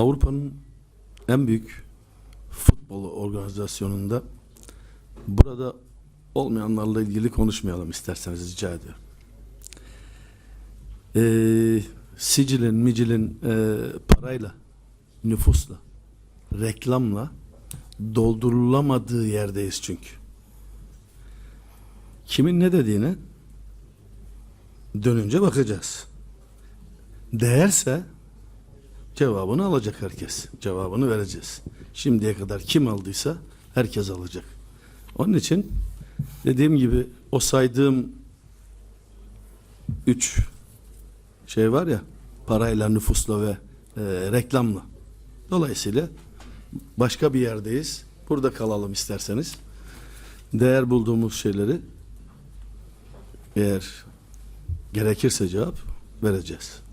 Avrupa'nın en büyük futbol organizasyonunda burada olmayanlarla ilgili konuşmayalım isterseniz rica ediyorum. Ee, sicilin, micilin e, parayla, nüfusla, reklamla doldurulamadığı yerdeyiz çünkü. Kimin ne dediğine dönünce bakacağız. Değerse cevabını alacak herkes. Cevabını vereceğiz. Şimdiye kadar kim aldıysa herkes alacak. Onun için dediğim gibi o saydığım üç şey var ya parayla, nüfusla ve e, reklamla. Dolayısıyla başka bir yerdeyiz. Burada kalalım isterseniz. Değer bulduğumuz şeyleri eğer gerekirse cevap vereceğiz.